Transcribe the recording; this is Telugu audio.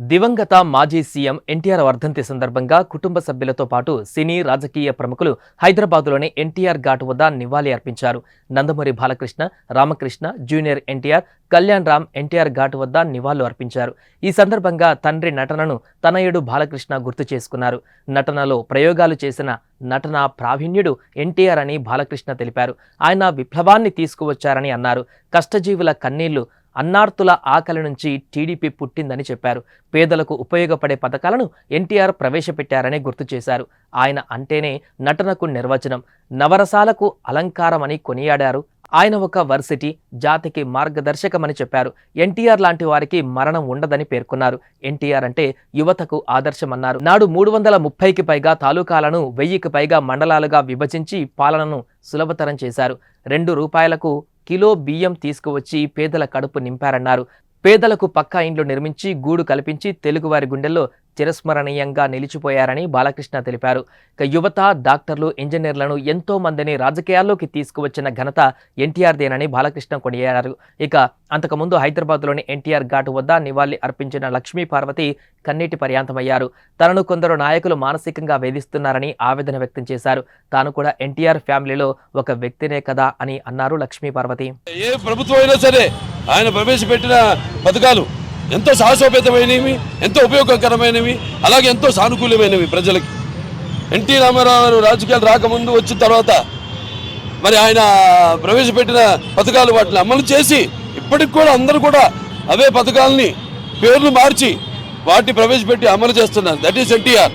దివంగత మాజీ సీఎం ఎన్టీఆర్ వర్ధంతి సందర్భంగా కుటుంబ సభ్యులతో పాటు సినీ రాజకీయ ప్రముఖులు హైదరాబాద్లోని ఎన్టీఆర్ ఘాట్ వద్ద నివాళి అర్పించారు. నందమూరి బాలకృష్ణ రామకృష్ణ జూనియర్ ఎన్టీఆర్ కళ్యాణ్ రామ్ ఎన్టీఆర్ ఘాట్ వద్ద నివాళులు అర్పించారు. ఈ సందర్భంగా తండ్రి నటనను తనయుడు బాలకృష్ణ గుర్తు చేసుకున్నారు. నటనలో ప్రయోగాలు చేసిన నటన ప్రావీణ్యుడు ఎన్టీఆర్ అని బాలకృష్ణ తెలిపారు. ఆయన విప్లవాన్ని తీసుకువచ్చారని అన్నారు. కష్టజీవుల కన్నీళ్ళు అన్నార్తుల ఆకలి నుంచి టీడీపీ పుట్టిందని చెప్పారు. పేదలకు ఉపయోగపడే పథకాలను ఎన్టీఆర్ ప్రవేశపెట్టారని గుర్తు చేశారు. ఆయన అంటేనే నటనకు నిర్వచనం. నవరసాలకు అలంకారమని కొనియాడారు. ఆయన ఒక వర్సిటీ జాతికి మార్గదర్శకమని చెప్పారు. ఎన్టీఆర్ లాంటి వారికి మరణం ఉండదని పేర్కొన్నారు. ఎన్టీఆర్ అంటే యువతకు ఆదర్శమన్నారు. నాడు మూడు వందల ముప్పైకి పైగా తాలూకాలను వెయ్యికి పైగా మండలాలుగా విభజించి పాలనను సులభతరం చేశారు. రెండు రూపాయలకు కిలో బియ్యం తీసుకువచ్చి పేదల కడుపు నింపారన్నారు. పేదలకు పక్కా ఇండ్లు నిర్మించి గూడు కల్పించి తెలుగువారి గుండెల్లో చిరస్మరణీయంగా నిలిచిపోయారని బాలకృష్ణ తెలిపారు. ఇక యువత డాక్టర్లు ఇంజనీర్లను ఎంతో మందిని రాజకీయాల్లోకి తీసుకువచ్చిన ఘనత ఎన్టీఆర్దేనని బాలకృష్ణ కొనియాడారు. ఇక అంతకుముందు హైదరాబాద్లోని ఎన్టీఆర్ ఘాటు వద్ద నివాళి అర్పించిన లక్ష్మీ పార్వతి కన్నీటి పర్యాంతమయ్యారు. తనను కొందరు నాయకులు మానసికంగా వేధిస్తున్నారని ఆవేదన వ్యక్తం చేశారు. తాను కూడా ఎన్టీఆర్ ఫ్యామిలీలో ఒక వ్యక్తినే కదా అని అన్నారు లక్ష్మీ పార్వతి. ఏ ప్రభుత్వం అయినా సరే ఆయన ప్రవేశపెట్టిన పథకాలు ఎంతో సాహసోపేతమైనవి ఎంతో ఉపయోగకరమైనవి అలాగే ఎంతో సానుకూలమైనవి ప్రజలకి. ఎన్టీ రామారావు గారు రాజకీయాలు రాకముందు వచ్చిన తర్వాత మరి ఆయన ప్రవేశపెట్టిన పథకాలు వాటిని అమలు చేసి ఇప్పటికి కూడా అందరూ కూడా అవే పథకాలని పేర్లు మార్చి వాటిని ప్రవేశపెట్టి అమలు చేస్తున్నారు. That is NTR